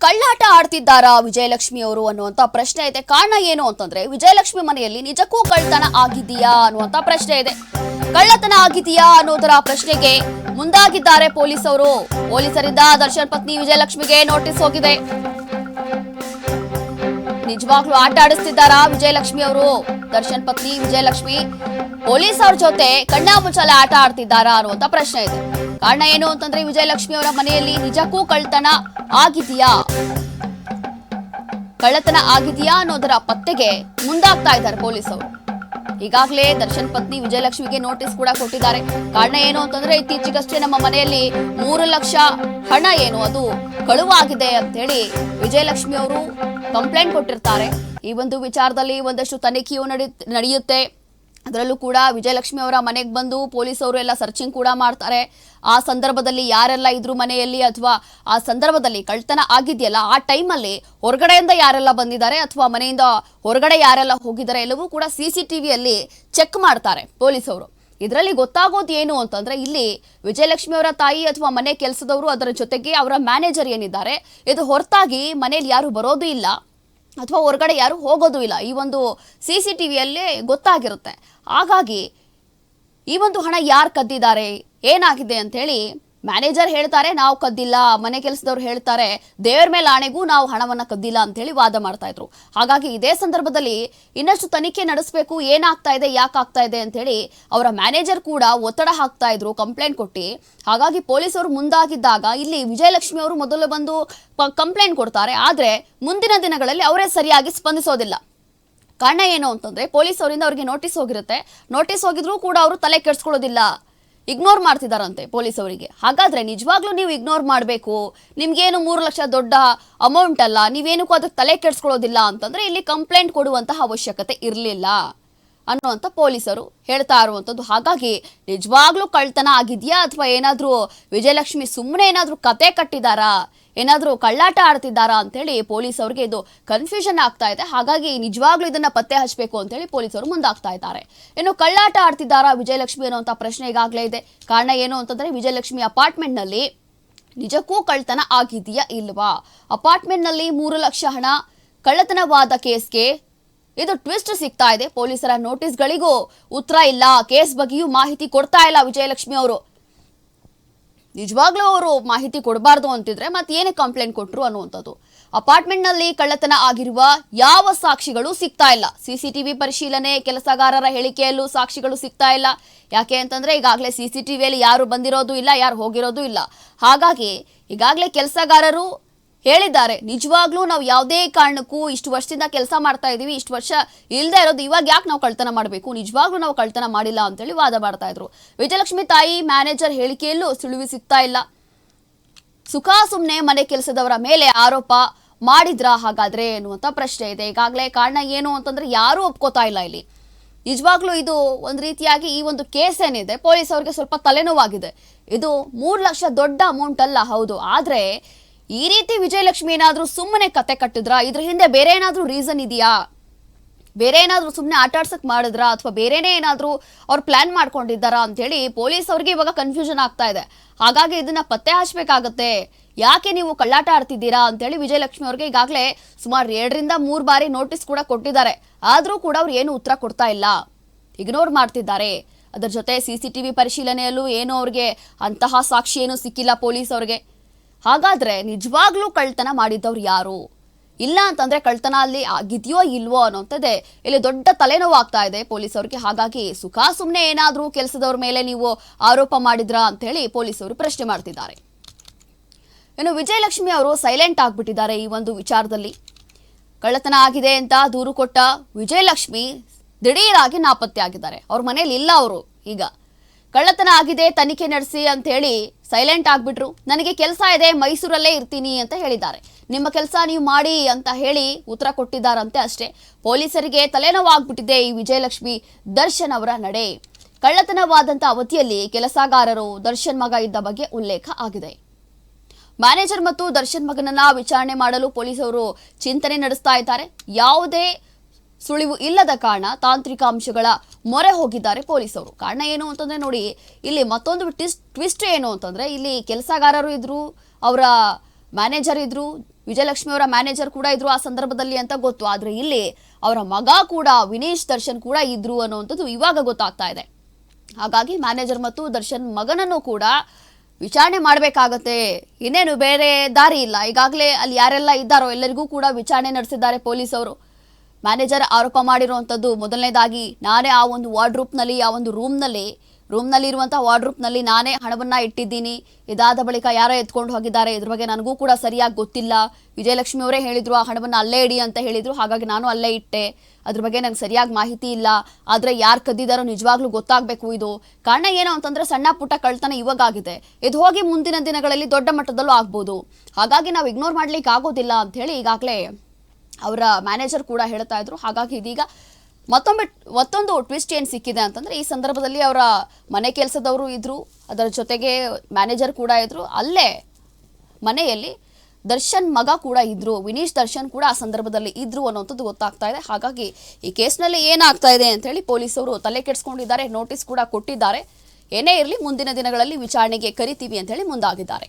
ಕಳ್ಳಾಟ ಆಡ್ತಿದ್ದಾರಾ ವಿಜಯಲಕ್ಷ್ಮಿ ಅವರು ಅನ್ನುವಂತ ಪ್ರಶ್ನೆ ಇದೆ. ಕಾರಣ ಏನು ಅಂತಂದ್ರೆ, ವಿಜಯಲಕ್ಷ್ಮಿ ಮನೆಯಲ್ಲಿ ನಿಜಕ್ಕೂ ಕಳ್ಳತನ ಆಗಿದೆಯಾ ಅನ್ನುವಂತ ಪ್ರಶ್ನೆ ಇದೆ. ಕಳ್ಳತನ ಆಗಿದೆಯಾ ಅನ್ನೋದರ ಪ್ರಶ್ನೆಗೆ ಮುಂದಾಗಿದ್ದಾರೆ ಪೊಲೀಸರು. ಪೊಲೀಸರಿಂದ ದರ್ಶನ್ ಪತ್ನಿ ವಿಜಯಲಕ್ಷ್ಮಿಗೆ ನೋಟಿಸ್ ಹೋಗಿದೆ. ನಿಜವಾಗ್ಲೂ ಆಟ ಆಡಿಸ್ತಿದ್ದಾರಾ ವಿಜಯಲಕ್ಷ್ಮಿ ಅವರು? ದರ್ಶನ್, ಪತ್ನಿ ವಿಜಯಲಕ್ಷ್ಮಿ, ಪೊಲೀಸ್ ಅವ್ರ ಜೊತೆ ಕಣ್ಣಾಮುಚ್ಚಾಲೆ ಆಟ ಆಡ್ತಿದ್ದಾರಾ ಅನ್ನುವಂತ ಪ್ರಶ್ನೆ ಇದೆ. ಕಾರಣ ಏನು ಅಂತಂದ್ರೆ ವಿಜಯಲಕ್ಷ್ಮಿ ಅವರ ಮನೆಯಲ್ಲಿ ನಿಜಕ್ಕೂ ಕಳ್ತನ ಆಗಿದೆಯಾ? ಕಳ್ಳತನ ಆಗಿದೆಯಾ ಅನ್ನೋದರ ಪತ್ತೆಗೆ ಮುಂದಾಗ್ತಾ ಇದ್ದಾರೆ ಪೊಲೀಸ್ ಅವರು ಈಗಾಗಲೇ ದರ್ಶನ್, ಪತ್ನಿ ವಿಜಯಲಕ್ಷ್ಮಿಗೆ ನೋಟಿಸ್ ಕೂಡ ಕೊಟ್ಟಿದ್ದಾರೆ. ಕಾರಣ ಏನು ಅಂತಂದ್ರೆ ಇತ್ತೀಚೆಗಷ್ಟೇ ನಮ್ಮ ಮನೆಯಲ್ಲಿ ಮೂರು ಲಕ್ಷ ಹಣ ಏನು ಅದು ಕಳುವಾಗಿದೆ ಅಂತ ಹೇಳಿ ವಿಜಯಲಕ್ಷ್ಮಿ ಅವರು ಕಂಪ್ಲೇಂಟ್ ಕೊಟ್ಟಿರ್ತಾರೆ. ಈ ಒಂದು ವಿಚಾರದಲ್ಲಿ ಒಂದಷ್ಟು ತನಿಖೆಯು ನಡಿ, ನಡೆಯುತ್ತೆ. ಅದರಲ್ಲೂ ಕೂಡ ವಿಜಯಲಕ್ಷ್ಮಿ ಅವರ ಮನೆಗೆ ಬಂದು ಪೊಲೀಸವರು ಎಲ್ಲ ಸರ್ಚಿಂಗ್ ಕೂಡ ಮಾಡ್ತಾರೆ. ಆ ಸಂದರ್ಭದಲ್ಲಿ ಯಾರೆಲ್ಲ ಇದ್ರು ಮನೆಯಲ್ಲಿ ಅಥವಾ ಆ ಸಂದರ್ಭದಲ್ಲಿ ಕಳ್ತನ ಆಗಿದೆಯಲ್ಲ, ಆ ಟೈಮಲ್ಲಿ ಹೊರಗಡೆಯಿಂದ ಯಾರೆಲ್ಲ ಬಂದಿದ್ದಾರೆ ಅಥವಾ ಮನೆಯಿಂದ ಹೊರಗಡೆ ಯಾರೆಲ್ಲ ಹೋಗಿದ್ದಾರೆ ಎಲ್ಲವೂ ಕೂಡ ಸಿ ಸಿ ಟಿವಿಯಲ್ಲಿ ಚೆಕ್ ಮಾಡ್ತಾರೆ ಪೊಲೀಸವರು. ಇದರಲ್ಲಿ ಗೊತ್ತಾಗೋದು ಏನು ಅಂತಂದ್ರೆ ಇಲ್ಲಿ ವಿಜಯಲಕ್ಷ್ಮಿ ಅವರ ತಾಯಿ ಅಥವಾ ಮನೆ ಕೆಲಸದವರು ಅದರ ಜೊತೆಗೆ ಅವರ ಮ್ಯಾನೇಜರ್ ಏನಿದ್ದಾರೆ, ಇದು ಹೊರತಾಗಿ ಮನೆಯಲ್ಲಿ ಯಾರು ಬರೋದು ಇಲ್ಲ. ಅಥವಾ ಹೊರಗಡೆ ಯಾರು ಹೋಗೋದು ಇಲ್ಲ. ಈ ಒಂದು ಸಿ ಸಿ ಟಿ ವಿಯಲ್ಲಿ ಗೊತ್ತಾಗಿರುತ್ತೆ. ಹಾಗಾಗಿ ಈ ಒಂದು ಹಣ ಯಾರು ಕದ್ದಿದ್ದಾರೆ, ಏನಾಗಿದೆ ಅಂತೇಳಿ ಮ್ಯಾನೇಜರ್ ಹೇಳ್ತಾರೆ, ನಾವು ಕದ್ದಿಲ್ಲ. ಮನೆ ಕೆಲಸದವ್ರು ಹೇಳ್ತಾರೆ, ದೇವರ ಮೇಲೆ ಆಣೆಗೂ ನಾವು ಹಣವನ್ನ ಕದ್ದಿಲ್ಲ ಅಂತ ಹೇಳಿ ವಾದ ಮಾಡ್ತಾ ಇದ್ರು. ಹಾಗಾಗಿ ಇದೇ ಸಂದರ್ಭದಲ್ಲಿ ಇನ್ನಷ್ಟು ತನಿಖೆ ನಡೆಸಬೇಕು, ಏನಾಗ್ತಾ ಇದೆ, ಯಾಕೆ ಇದೆ ಅಂತೇಳಿ ಅವರ ಮ್ಯಾನೇಜರ್ ಕೂಡ ಒತ್ತಡ ಹಾಕ್ತಾ ಇದ್ರು, ಕಂಪ್ಲೇಂಟ್ ಕೊಟ್ಟು. ಹಾಗಾಗಿ ಪೊಲೀಸರು ಮುಂದಾಗಿದ್ದಾಗ ಇಲ್ಲಿ ವಿಜಯಲಕ್ಷ್ಮಿ ಅವರು ಮೊದಲು ಬಂದು ಕಂಪ್ಲೇಂಟ್ ಕೊಡ್ತಾರೆ. ಆದರೆ ಮುಂದಿನ ದಿನಗಳಲ್ಲಿ ಅವರೇ ಸರಿಯಾಗಿ ಸ್ಪಂದಿಸೋದಿಲ್ಲ. ಕಾರಣ ಏನು ಅಂತಂದ್ರೆ ಪೊಲೀಸ್ ಅವರಿಂದ ಅವರಿಗೆ ನೋಟಿಸ್ ಹೋಗಿರುತ್ತೆ. ನೋಟಿಸ್ ಹೋಗಿದ್ರೂ ಕೂಡ ಅವರು ತಲೆ ಕೆಡ್ಸ್ಕೊಳ್ಳೋದಿಲ್ಲ. ಇಗ್ನೋರ್ ಮಾಡ್ತಿದಾರಂತೆ ಪೊಲೀಸ್ ಅವರಿಗೆ ಹಾಗಾದ್ರೆ ನಿಜವಾಗ್ಲೂ ನೀವು ಇಗ್ನೋರ್ ಮಾಡಬೇಕು? ನಿಮ್ಗೇನು ಮೂರು ಲಕ್ಷ ದೊಡ್ಡ ಅಮೌಂಟ್ ಅಲ್ಲ? ನೀವೇನಕ್ಕೂ ಅದಕ್ಕೆ ತಲೆ ಕೆಡ್ಸ್ಕೊಳ್ಳೋದಿಲ್ಲ ಅಂತಂದ್ರೆ ಇಲ್ಲಿ ಕಂಪ್ಲೇಂಟ್ ಕೊಡುವಂತಹ ಅವಶ್ಯಕತೆ ಇರಲಿಲ್ಲ ಅನ್ನುವಂಥ ಪೊಲೀಸರು ಹೇಳ್ತಾ ಇರುವಂಥದ್ದು ಹಾಗಾಗಿ ನಿಜವಾಗ್ಲೂ ಕಳ್ತನ ಆಗಿದೆಯಾ? ಅಥವಾ ಏನಾದರೂ ವಿಜಯಲಕ್ಷ್ಮಿ ಸುಮ್ಮನೆ ಏನಾದರೂ ಕತೆ ಕಟ್ಟಿದಾರಾ? ಏನಾದರೂ ಕಳ್ಳಾಟ ಆಡ್ತಿದ್ದಾರಾ ಅಂತೇಳಿ ಪೊಲೀಸ್ ಅವ್ರಿಗೆ ಇದು ಕನ್ಫ್ಯೂಷನ್ ಆಗ್ತಾ ಇದೆ. ಹಾಗಾಗಿ ನಿಜವಾಗ್ಲೂ ಇದನ್ನ ಪತ್ತೆ ಹಚ್ಚಬೇಕು ಅಂತೇಳಿ ಪೊಲೀಸರು ಮುಂದಾಗ್ತಾ ಇದ್ದಾರೆ. ಇನ್ನು ಕಳ್ಳಾಟ ಆಡ್ತಿದ್ದಾರಾ ವಿಜಯಲಕ್ಷ್ಮಿ ಅನ್ನುವಂಥ ಪ್ರಶ್ನೆ ಈಗಾಗಲೇ ಇದೆ. ಕಾರಣ ಏನು ಅಂತಂದ್ರೆ ವಿಜಯಲಕ್ಷ್ಮಿ ಅಪಾರ್ಟ್ಮೆಂಟ್ನಲ್ಲಿ ನಿಜಕ್ಕೂ ಕಳ್ತನ ಆಗಿದೆಯಾ ಇಲ್ವಾ? ಅಪಾರ್ಟ್ಮೆಂಟ್ನಲ್ಲಿ ಮೂರು ಲಕ್ಷ ಹಣ, ಕಳ್ಳತನವಾದ ಕೇಸ್ಗೆ ಇದು ಟ್ವಿಸ್ಟ್ ಸಿಗ್ತಾ ಇದೆ. ಪೊಲೀಸರ ನೋಟಿಸ್ಗಳಿಗೂ ಉತ್ತರ ಇಲ್ಲ. ಕೇಸ್ ಬಗ್ಗೆಯೂ ಮಾಹಿತಿ ಕೊಡ್ತಾ ಇಲ್ಲ ವಿಜಯಲಕ್ಷ್ಮಿ ಅವರು. ನಿಜವಾಗ್ಲೂ ಅವರು ಮಾಹಿತಿ ಕೊಡಬಾರ್ದು ಅಂತಿದ್ರೆ ಮತ್ತೆ ಏನೇ ಕಂಪ್ಲೇಂಟ್ ಕೊಟ್ಟರು ಅನ್ನುವಂಥದ್ದು. ಅಪಾರ್ಟ್ಮೆಂಟ್ನಲ್ಲಿ ಕಳ್ಳತನ ಆಗಿರುವ ಯಾವ ಸಾಕ್ಷಿಗಳು ಸಿಗ್ತಾ ಇಲ್ಲ. ಸಿಸಿಟಿವಿ ಪರಿಶೀಲನೆ ಕೆಲಸಗಾರರ ಹೇಳಿಕೆಯಲ್ಲೂ ಸಾಕ್ಷಿಗಳು ಸಿಗ್ತಾ ಇಲ್ಲ. ಯಾಕೆ ಅಂತಂದ್ರೆ ಈಗಾಗಲೇ ಸಿಸಿಟಿವಿಯಲ್ಲಿ ಯಾರು ಬಂದಿರೋದು ಇಲ್ಲ, ಯಾರು ಹೋಗಿರೋದು ಇಲ್ಲ. ಹಾಗಾಗಿ ಈಗಾಗಲೇ ಕೆಲಸಗಾರರು ಹೇಳಿದ್ದಾರೆ. ನಿಜವಾಗ್ಲೂ ನಾವು ಯಾವುದೇ ಕಾರಣಕ್ಕೂ ಇಷ್ಟು ವರ್ಷದಿಂದ ಕೆಲಸ ಮಾಡ್ತಾ ಇದೀವಿ ಇಷ್ಟು ವರ್ಷ ಇಲ್ಲದೆ ಇರೋದು ಇವಾಗ ಯಾಕೆ ನಾವು ಕಳ್ತನ ಮಾಡಬೇಕು? ನಿಜವಾಗ್ಲೂ ನಾವು ಕಳ್ತನ ಮಾಡಿಲ್ಲ ಅಂತೇಳಿ ವಾದ ಮಾಡ್ತಾ ಇದ್ರು. ವಿಜಯಲಕ್ಷ್ಮಿ ತಾಯಿ ಮ್ಯಾನೇಜರ್ ಹೇಳಿಕೆಯಲ್ಲೂ ಸುಳಿವು ಸಿಗ್ತಾ ಇಲ್ಲ. ಸುಖ ಸುಮ್ಮನೆ ಮನೆ ಕೆಲಸದವರ ಮೇಲೆ ಆರೋಪ ಮಾಡಿದ್ರ ಹಾಗಾದ್ರೆ ಎನ್ನುವಂತ ಪ್ರಶ್ನೆ ಇದೆ. ಈಗಾಗಲೇ ಕಾರಣ ಏನು ಅಂತಂದ್ರೆ ಯಾರೂ ಒಪ್ಕೋತಾ ಇಲ್ಲ ಇಲ್ಲಿ. ನಿಜವಾಗ್ಲೂ ಇದು ಒಂದು ರೀತಿಯಾಗಿ ಈ ಒಂದು ಕೇಸ್ ಏನಿದೆ, ಪೊಲೀಸ್ ಅವ್ರಿಗೆ ಸ್ವಲ್ಪ ತಲೆನೋವಾಗಿದೆ. ಇದು ಮೂರು ಲಕ್ಷ ದೊಡ್ಡ ಅಮೌಂಟ್ ಅಲ್ಲ, ಹೌದು. ಆದ್ರೆ ಈ ರೀತಿ ವಿಜಯಲಕ್ಷ್ಮಿ ಏನಾದ್ರೂ ಸುಮ್ಮನೆ ಕತೆ ಕಟ್ಟಿದ್ರಾ? ಇದ್ರ ಹಿಂದೆ ಬೇರೆ ಏನಾದ್ರೂ ರೀಸನ್ ಇದೆಯಾ? ಬೇರೆ ಏನಾದ್ರೂ ಸುಮ್ಮನೆ ಆಟ ಆಡ್ಸಕ್ ಮಾಡಿದ್ರಾ? ಅಥವಾ ಬೇರೆನೇ ಏನಾದ್ರೂ ಅವ್ರು ಪ್ಲಾನ್ ಮಾಡ್ಕೊಂಡಿದ್ದಾರಾ ಅಂತೇಳಿ ಪೊಲೀಸ್ ಅವ್ರಿಗೆ ಇವಾಗ ಕನ್ಫ್ಯೂಷನ್ ಆಗ್ತಾ ಇದೆ. ಹಾಗಾಗಿ ಇದನ್ನ ಪತ್ತೆ ಹಚ್ಬೇಕಾಗತ್ತೆ. ಯಾಕೆ ನೀವು ಕಳ್ಳಾಟ ಆಡ್ತಿದ್ದೀರಾ ಅಂತೇಳಿ ವಿಜಯಲಕ್ಷ್ಮಿ ಅವ್ರಿಗೆ ಈಗಾಗಲೇ ಸುಮಾರು ಎರಡರಿಂದ ಮೂರು ಬಾರಿ ನೋಟಿಸ್ ಕೂಡ ಕೊಟ್ಟಿದ್ದಾರೆ. ಆದರೂ ಕೂಡ ಅವ್ರು ಏನು ಉತ್ತರ ಕೊಡ್ತಾ ಇಲ್ಲ. ಇಗ್ನೋರ್ ಮಾಡ್ತಿದ್ದಾರೆ. ಅದರ ಜೊತೆ ಸಿ ಸಿ ಟಿ ವಿ ಪರಿಶೀಲನೆಯಲ್ಲೂ ಏನು ಅವ್ರಿಗೆ ಅಂತಹ ಸಾಕ್ಷಿ ಏನು ಸಿಕ್ಕಿಲ್ಲ ಪೊಲೀಸ್ ಅವ್ರಿಗೆ. ಹಾಗಾದ್ರೆ ನಿಜವಾಗ್ಲೂ ಕಳ್ತನ ಮಾಡಿದ್ದವ್ರು ಯಾರು? ಇಲ್ಲ ಅಂತಂದ್ರೆ ಕಳ್ತನ ಅಲ್ಲಿ ಆಗಿದೆಯೋ ಇಲ್ವೋ ಅನ್ನೋಂಥದ್ದೇ. ಇಲ್ಲಿ ದೊಡ್ಡ ತಲೆನೋವು ಆಗ್ತಾ ಇದೆ ಪೊಲೀಸ್ ಅವ್ರಿಗೆ ಹಾಗಾಗಿ ಸುಖ ಸುಮ್ಮನೆ ಏನಾದ್ರೂ ಕೆಲಸದವ್ರ ಮೇಲೆ ನೀವು ಆರೋಪ ಮಾಡಿದ್ರಾ ಅಂತ ಹೇಳಿ ಪೊಲೀಸರು ಪ್ರಶ್ನೆ ಮಾಡ್ತಿದ್ದಾರೆ. ಇನ್ನು ವಿಜಯಲಕ್ಷ್ಮಿ ಅವರು ಸೈಲೆಂಟ್ ಆಗ್ಬಿಟ್ಟಿದ್ದಾರೆ ಈ ಒಂದು ವಿಚಾರದಲ್ಲಿ. ಕಳ್ಳತನ ಆಗಿದೆ ಅಂತ ದೂರು ಕೊಟ್ಟ ವಿಜಯಲಕ್ಷ್ಮಿ ದಿಢೀರಾಗಿ ನಾಪತ್ತೆ ಆಗಿದ್ದಾರೆ ಅವ್ರ ಮನೇಲಿ ಇಲ್ಲ ಅವರು ಈಗ. ಕಳ್ಳತನ ಆಗಿದೆ, ತನಿಖೆ ನಡೆಸಿ ಅಂತ ಹೇಳಿ ಸೈಲೆಂಟ್ ಆಗ್ಬಿಟ್ರು. ನನಗೆ ಕೆಲಸ ಇದೆ, ಮೈಸೂರಲ್ಲೇ ಇರ್ತೀನಿ ಅಂತ ಹೇಳಿದ್ದಾರೆ. ನಿಮ್ಮ ಕೆಲಸ ನೀವು ಮಾಡಿ ಅಂತ ಹೇಳಿ ಉತ್ತರ ಕೊಟ್ಟಿದ್ದಾರಂತೆ ಅಷ್ಟೇ. ಪೊಲೀಸರಿಗೆ ತಲೆನೋವಾಗ್ಬಿಟ್ಟಿದೆ ಈ ವಿಜಯಲಕ್ಷ್ಮಿ ದರ್ಶನ್ ಅವರ ನಡೆ. ಕಳ್ಳತನವಾದಂಥ ಅವಧಿಯಲ್ಲಿ ಕೆಲಸಗಾರರು ದರ್ಶನ್ ಮಗ ಇದ್ದ ಬಗ್ಗೆ ಉಲ್ಲೇಖ ಆಗಿದೆ. ಮ್ಯಾನೇಜರ್ ಮತ್ತು ದರ್ಶನ್ ಮಗನನ್ನ ವಿಚಾರಣೆ ಮಾಡಲು ಪೊಲೀಸರು ಚಿಂತನೆ ನಡೆಸ್ತಾ ಇದ್ದಾರೆ. ಯಾವುದೇ ಸುಳಿವು ಇಲ್ಲದ ಕಾರಣ ತಾಂತ್ರಿಕ ಅಂಶಗಳ ಮೊರೆ ಹೋಗಿದ್ದಾರೆ ಪೊಲೀಸರು. ಕಾರಣ ಏನು ಅಂತಂದ್ರೆ ನೋಡಿ, ಇಲ್ಲಿ ಮತ್ತೊಂದು ಟ್ವಿಸ್ಟ್ ಟ್ವಿಸ್ಟ್ ಏನು ಅಂತಂದ್ರೆ, ಇಲ್ಲಿ ಕೆಲಸಗಾರರು ಇದ್ರು, ಅವರ ಮ್ಯಾನೇಜರ್ ಇದ್ರು, ವಿಜಯಲಕ್ಷ್ಮಿ ಅವರ ಮ್ಯಾನೇಜರ್ ಕೂಡ ಇದ್ರು ಆ ಸಂದರ್ಭದಲ್ಲಿ ಅಂತ ಗೊತ್ತು. ಆದ್ರೆ ಇಲ್ಲಿ ಅವರ ಮಗ ಕೂಡ, ವಿನೇಶ್ ದರ್ಶನ್ ಕೂಡ ಇದ್ರು ಅನ್ನುವಂಥದ್ದು ಇವಾಗ ಗೊತ್ತಾಗ್ತಾ ಇದೆ. ಹಾಗಾಗಿ ಮ್ಯಾನೇಜರ್ ಮತ್ತು ದರ್ಶನ್ ಮಗನನ್ನು ಕೂಡ ವಿಚಾರಣೆ ಮಾಡಬೇಕಾಗತ್ತೆ. ಇನ್ನೇನು ಬೇರೆ ದಾರಿ ಇಲ್ಲ. ಈಗಾಗಲೇ ಅಲ್ಲಿ ಯಾರೆಲ್ಲ ಇದ್ದಾರೋ ಎಲ್ಲರಿಗೂ ಕೂಡ ವಿಚಾರಣೆ ನಡೆಸಿದ್ದಾರೆ ಪೊಲೀಸವರು. ಮ್ಯಾನೇಜರ್ ಆರೋಪ ಮಾಡಿರುವಂಥದ್ದು ಮೊದಲನೇದಾಗಿ ನಾನೇ ಆ ಒಂದು ವಾರ್ಡ್ರೂಪ್ನಲ್ಲಿ, ಆ ಒಂದು ರೂಮ್ನಲ್ಲಿ ರೂಮ್ನಲ್ಲಿ ಇರುವಂಥ ವಾರ್ಡ್ರೂಪ್ನಲ್ಲಿ ನಾನೇ ಹಣವನ್ನ ಇಟ್ಟಿದ್ದೀನಿ. ಇದಾದ ಬಳಿಕ ಯಾರೋ ಎತ್ಕೊಂಡು ಹೋಗಿದ್ದಾರೆ. ಇದ್ರ ಬಗ್ಗೆ ನನಗೂ ಕೂಡ ಸರಿಯಾಗಿ ಗೊತ್ತಿಲ್ಲ. ವಿಜಯಲಕ್ಷ್ಮಿ ಅವರೇ ಹೇಳಿದ್ರು, ಆ ಹಣವನ್ನ ಅಲ್ಲೇ ಇಡಿ ಅಂತ ಹೇಳಿದ್ರು. ಹಾಗಾಗಿ ನಾನು ಅಲ್ಲೇ ಇಟ್ಟೆ. ಅದ್ರ ಬಗ್ಗೆ ನಂಗೆ ಸರಿಯಾಗಿ ಮಾಹಿತಿ ಇಲ್ಲ. ಆದರೆ ಯಾರು ಕದ್ದಿದ್ದಾರೋ ನಿಜವಾಗ್ಲೂ ಗೊತ್ತಾಗಬೇಕು ಇದು. ಕಾರಣ ಏನು ಅಂತಂದ್ರೆ ಸಣ್ಣ ಪುಟ್ಟ ಕಳ್ತನ ಇವಾಗಾಗಿದೆ. ಇದು ಹೋಗಿ ಮುಂದಿನ ದಿನಗಳಲ್ಲಿ ದೊಡ್ಡ ಮಟ್ಟದಲ್ಲೂ ಆಗ್ಬೋದು. ಹಾಗಾಗಿ ನಾವು ಇಗ್ನೋರ್ ಮಾಡ್ಲಿಕ್ಕೆ ಆಗೋದಿಲ್ಲ ಅಂತ ಹೇಳಿ ಈಗಾಗಲೇ ಅವರ ಮ್ಯಾನೇಜರ್ ಕೂಡ ಹೇಳ್ತಾ ಇದ್ರು. ಹಾಗಾಗಿ ಇದೀಗ ಮತ್ತೊಮ್ಮೆ ಮತ್ತೊಂದು ಟ್ವಿಸ್ಟ್ ಏನು ಸಿಕ್ಕಿದೆ ಅಂತಂದ್ರೆ, ಈ ಸಂದರ್ಭದಲ್ಲಿ ಅವರ ಮನೆ ಕೆಲಸದವರು ಇದ್ದರು ಅದರ ಜೊತೆಗೆ ಮ್ಯಾನೇಜರ್ ಕೂಡ ಇದ್ದರು ಅಲ್ಲೇ ಮನೆಯಲ್ಲಿ ದರ್ಶನ್ ಮಗ ಕೂಡ ಇದ್ದರು ವಿನೀಶ್ ದರ್ಶನ್ ಕೂಡ ಆ ಸಂದರ್ಭದಲ್ಲಿ ಇದ್ದರು ಅನ್ನೋಂಥದ್ದು ಗೊತ್ತಾಗ್ತಾ ಇದೆ. ಹಾಗಾಗಿ ಈ ಕೇಸ್ನಲ್ಲಿ ಏನಾಗ್ತಾ ಇದೆ ಅಂತ ಹೇಳಿ ಪೊಲೀಸರು ತಲೆ ಕೆಡಿಸ್ಕೊಂಡಿದ್ದಾರೆ ನೋಟಿಸ್ ಕೂಡ ಕೊಟ್ಟಿದ್ದಾರೆ. ಏನೇ ಇರಲಿ ಮುಂದಿನ ದಿನಗಳಲ್ಲಿ ವಿಚಾರಣೆಗೆ ಕರಿತೀವಿ ಅಂತೇಳಿ ಮುಂದಾಗಿದ್ದಾರೆ.